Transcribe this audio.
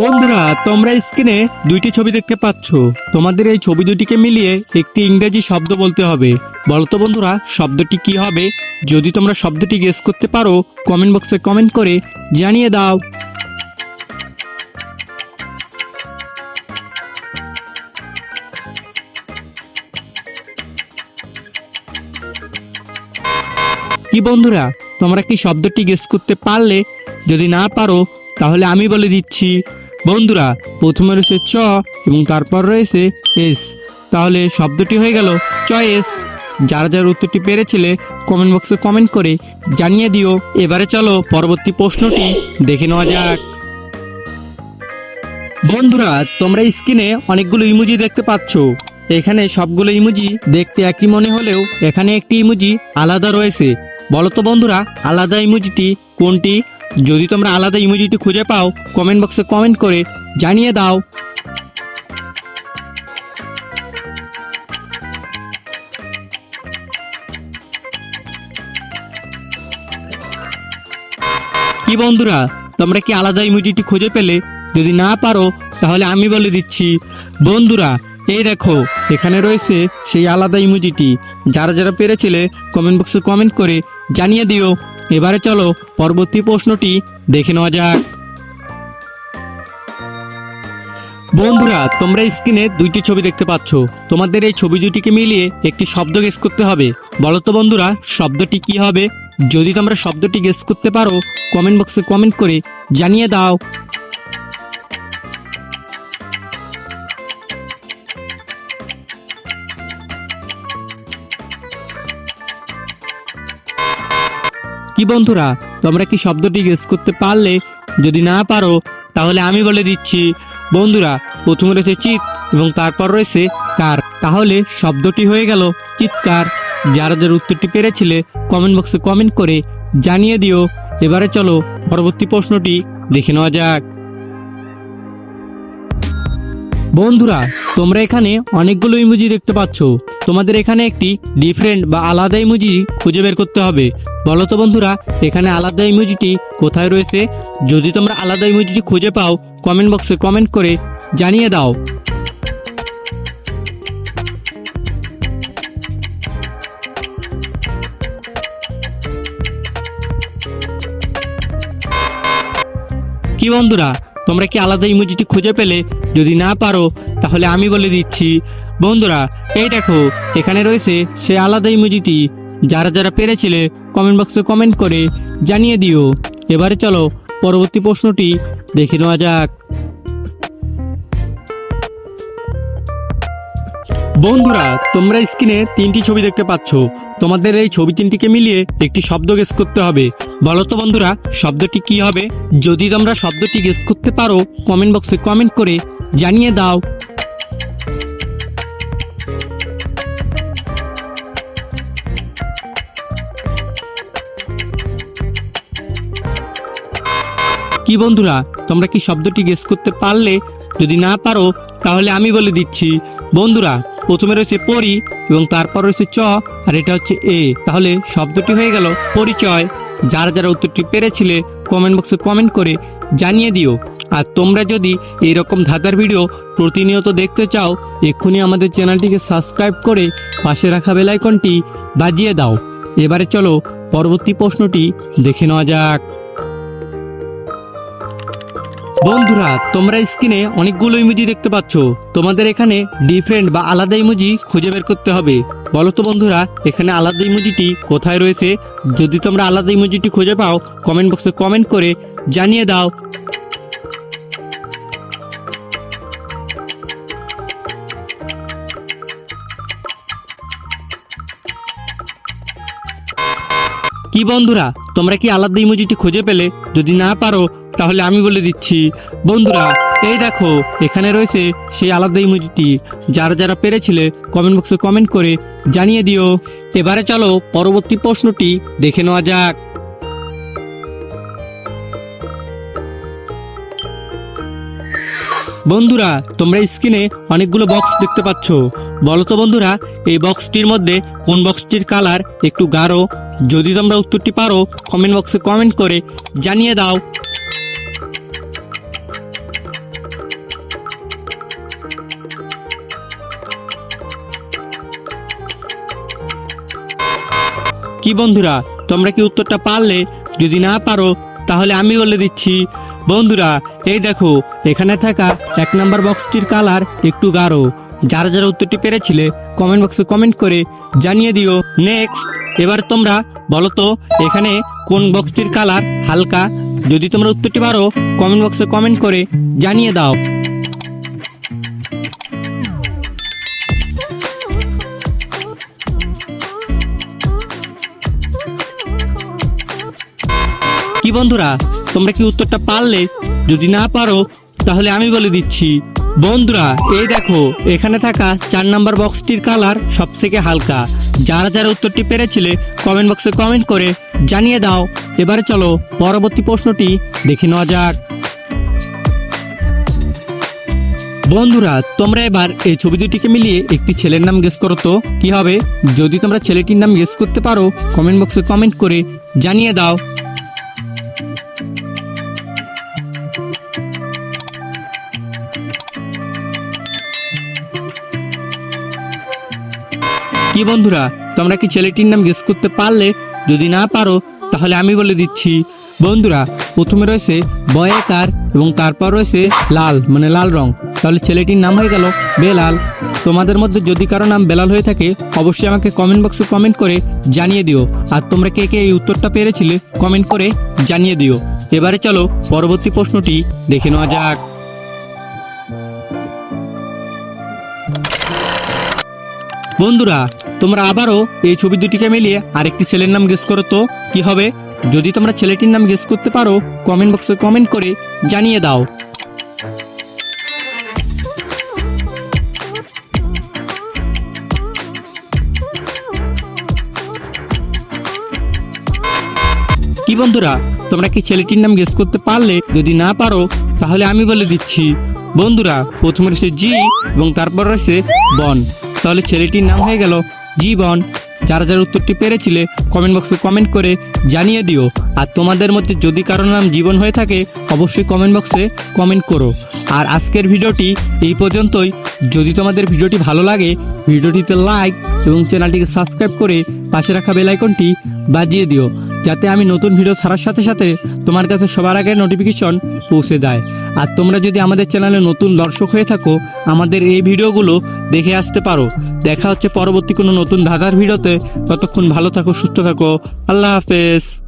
বন্ধুরা, তোমরা স্ক্রিনে দুইটি ছবি দেখতে পাচ্ছ। তোমাদের এই ছবি দুটিকে মিলিয়ে একটি ইংরেজি শব্দ বলতে হবে। বলতো বন্ধুরা, শব্দটি কি হবে? যদি তোমরা শব্দটি গেস করতে পারো কমেন্ট বক্সে কমেন্ট করে জানিয়ে দাও। কি বন্ধুরা, তোমরা কি শব্দটি গেস করতে পারলে? যদি না পারো, তাহলে আমি বলে দিচ্ছি বন্ধুরা, প্রথমে রয়েছে চ এবং তারপর রয়েছে এস। তাহলে শব্দটি হয়ে গেল চয়েস যারা যারা উত্তরটি পেরেছিলে কমেন্ট বক্সে কমেন্ট করে জানিয়ে দিও। এবারে চলো পরবর্তী প্রশ্নটি দেখে নেওয়া যাক। বন্ধুরা, তোমরা স্ক্রিনে অনেকগুলো ইমোজি দেখতে পাচ্ছ। এখানে সবগুলো ইমোজি দেখতে একই মনে হলেও এখানে একটি ইমোজি আলাদা রয়েছে। বলো তো বন্ধুরা, আলাদা ইমোজিটি কোনটি? যদি তোমরা আলাদা ইমোজিটি খুঁজে পাও কমেন্ট বক্সে কমেন্ট করে জানিয়ে দাও। কি বন্ধুরা, তোমরা কি আলাদা ইমোজিটি খুঁজে পেলে? যদি না পারো, তাহলে আমি বলে দিচ্ছি। বন্ধুরা, এই দেখো, এখানে রয়েছে সেই আলাদা ইমোজিটি। যারা যারা পেরেছিলে কমেন্ট বক্সে কমেন্ট করে জানিয়ে দিও। এবারে চলো পরবর্তী প্রশ্নটি দেখে নেওয়া যাক। বন্ধুরা, তোমরা স্ক্রিনে দুইটি ছবি দেখতে পাচ্ছ। তোমাদের এই ছবি দুটিকে মিলিয়ে একটি শব্দ গেস করতে হবে। বলো তো বন্ধুরা, শব্দটি কি হবে? যদি তোমরা শব্দটি গেস করতে পারো কমেন্ট বক্সে কমেন্ট করে জানিয়ে দাও। কি বন্ধুরা, তোমরা কি শব্দটি গেস করতে পারলে? যদি না পারো, তাহলে আমি বলে দিচ্ছি, বন্ধুরা, প্রথমে রয়েছে চিত এবং তারপর রয়েছে কার। তাহলে শব্দটি হয়ে গেল চিৎকার। যারা যারা উত্তরটি পেরেছিলে কমেন্ট বক্সে কমেন্ট করে জানিয়ে দিও। এবারে চলো পরবর্তী প্রশ্নটি দেখে নেওয়া যাক। বন্ধুরা, তোমরা এখানে অনেকগুলো ইমুজি দেখতে পাচ্ছ। তোমাদের এখানে একটি ডিফারেন্ট বা আলাদা ইমোজি খুঁজে বের করতে হবে। বলো তো বন্ধুরা, এখানে আলাদা ইমোজিটি কোথায় রয়েছে? যদি তোমরা আলাদা ইমোজিটি খুঁজে পাও কমেন্ট বক্সে কমেন্ট করে জানিয়ে দাও। কি বন্ধুরা তোমরা কি আলাদা ইমোজিটি খুঁজে পেলে? যদি না পারো, তাহলে আমি বলে দিচ্ছি। বন্ধুরা, এই দেখো, এখানে রয়েছে সেই আলাদা ইমোজিটি। যারা যারা পেরেছিলে কমেন্ট বক্সে কমেন্ট করে জানিয়ে দিও। এবারে চলো, পরবর্তী প্রশ্নটি দেখে নেওয়া যাক। বন্ধুরা, তোমরা স্ক্রিনে তিনটি ছবি দেখতে পাচ্ছ। তোমাদের এই ছবি তিনটিকে মিলিয়ে একটি শব্দ গেস করতে হবে। বলো তো বন্ধুরা, শব্দটি কি হবে? যদি তোমরা শব্দটি গেস করতে পারো কমেন্ট বক্সে কমেন্ট করে জানিয়ে দাও। কি বন্ধুরা, তোমরা কি শব্দটি গেস করতে পারলে? যদি না পারো, তাহলে আমি বলে দিচ্ছি। বন্ধুরা প্রথমে রয়েছে পরি এবং তারপর রয়েছে চ, আর এটা হচ্ছে এ। তাহলে শব্দটি হয়ে গেল পরিচয়। যারা যারা উত্তরটি পেরেছিলে কমেন্ট বক্সে কমেন্ট করে জানিয়ে দিও। আর তোমরা যদি এইরকম ধাঁধার ভিডিও প্রতিনিয়ত দেখতে চাও, এক্ষুনি আমাদের চ্যানেলটিকে সাবস্ক্রাইব করে পাশে রাখা বেলাইকনটি বাজিয়ে দাও। এবারে চলো পরবর্তী প্রশ্নটি দেখে নেওয়া যাক। বন্ধুরা, তোমরা স্ক্রিনে অনেকগুলো ইমোজি দেখতে পাচ্ছ। তোমাদের এখানে ডিফারেন্ট বা আলাদা ইমোজি খুঁজে বের করতে হবে। বলো তো বন্ধুরা, এখানে আলাদা ইমোজিটি কোথায় রয়েছে? যদি তোমরা আলাদা ইমোজিটি খুঁজে পাও কমেন্ট বক্সে কমেন্ট করে জানিয়ে দাও। কি বন্ধুরা, তোমরা কি আলাদা ইমোজিটি খুঁজে পেলে? যদি না পারো তাহলে আমি বলে দিচ্ছি, বন্ধুরা, এই দেখো, এখানে রয়েছে সেই আলাদা ইমোজিটি যারা যারা পেরেছিলে কমেন্ট বক্সে কমেন্ট করে জানিয়ে দিও। এবারে চলো, পরবর্তী প্রশ্নটি দেখে নেওয়া যাক। বন্ধুরা, তোমরা স্ক্রিনে অনেকগুলো বক্স দেখতে পাচ্ছ। বলো তো বন্ধুরা, এই বক্সটির মধ্যে কোন বক্সটির কালার একটু গাঢ়? যদি তোমরা উত্তরটি পারো কমেন্ট বক্সে কমেন্ট করে জানিয়ে দাও। কি বন্ধুরা, তোমরা কি উত্তরটা পারলে? যদি না পারো, তাহলে আমি বলে দিচ্ছি। বন্ধুরা, এই দেখো, এখানে থাকা এক নাম্বার বক্সটির কালার একটু গাঢ়। যারা যারা উত্তরটি পেরেছিলে কমেন্ট বক্সে কমেন্ট করে জানিয়ে দিও। নেক্সট এবার তোমরা বলো তো, এখানে কোন বক্সটির কালার হালকা? যদি তোমরা উত্তরটি পারো কমেন্ট বক্সে কমেন্ট করে জানিয়ে দাও। কি বন্ধুরা, তোমরা কি উত্তরটা পারলে? যদি না পারো, তাহলে আমি বলে দিচ্ছি। বন্ধুরা, এই দেখো, এখানে থাকা চার নাম্বার বক্সটির কালার সব থেকে হালকা। যারা যারা উত্তরটি পেরেছিলে কমেন্ট বক্সে কমেন্ট করে জানিয়ে দাও। এবারে চলো, পরবর্তী প্রশ্নটি দেখে নেওয়া যাক। বন্ধুরা, তোমরা এবার এই ছবি দুটিকে মিলিয়ে একটি ছেলের নাম গেস করো তো। কি হবে? যদি তোমরা ছেলেটির নাম গেস করতে পারো কমেন্ট বক্সে কমেন্ট করে জানিয়ে দাও। কি বন্ধুরা, তোমরা কি ছেলেটির নাম গেস করতে পারলে? যদি না পারো, তাহলে আমি বলে দিচ্ছি। বন্ধুরা, প্রথমে রয়েছে বয়েকার এবং তারপর রয়েছে লাল মানে লাল রং। তাহলে ছেলেটির নাম হয়ে গেল বেলাল। তোমাদের মধ্যে যদি কারও নাম বেলাল হয়ে থাকে, অবশ্যই আমাকে কমেন্ট বক্সে কমেন্ট করে জানিয়ে দিও। আর তোমরা কে কে এই উত্তরটা পেরেছিলে কমেন্ট করে জানিয়ে দিও। এবারে চলো, পরবর্তী প্রশ্নটি দেখে নেওয়া যাক। বন্ধুরা, তোমরা আবারও এই ছবি দুটিকে মিলিয়ে আরেকটি ছেলের নাম গেস করো তো, কি হবে? যদি তোমরা ছেলেটির নাম গেস করতে পারো কমেন্ট বক্সে কমেন্ট করে জানিয়ে দাও। কি বন্ধুরা, তোমরা কি ছেলেটির নাম গেস করতে পারলে? যদি না পারো, তাহলে আমি বলে দিচ্ছি। বন্ধুরা, প্রথমে রয়েছে জি এবং তারপর রয়েছে বন তাহলে ছেলেটির নাম হয়ে গেল জীবন। যারা যারা উত্তরটি পেরেছিলে কমেন্ট বক্সে কমেন্ট করে জানিয়ে দিও। আর তোমাদের মধ্যে যদি কারোর নাম জীবন হয়ে থাকে, অবশ্যই কমেন্ট বক্সে কমেন্ট করো। আর আজকের ভিডিওটি এই পর্যন্তই। যদি তোমাদের ভিডিওটি ভালো লাগে, ভিডিওটিতে লাইক এবং চ্যানেলটিকে সাবস্ক্রাইব করে পাশে রাখা বেল আইকনটি বাজিয়ে দিও। যাতে আমি নতুন ভিডিও ছাড়ার সাথে সাথে তোমার কাছে সবার আগে নোটিফিকেশন পৌঁছে যায়। আর তোমরা যদি আমাদের চ্যানেলে নতুন দর্শক হয়ে থাকো, আমাদের এই ভিডিওগুলো দেখে আসতে পারো। দেখা হচ্ছে পরবর্তী কোনো নতুন ধাঁধার ভিডিওতে। ততক্ষণ ভালো থাকো, সুস্থ থাকো। আল্লাহ হাফেজ।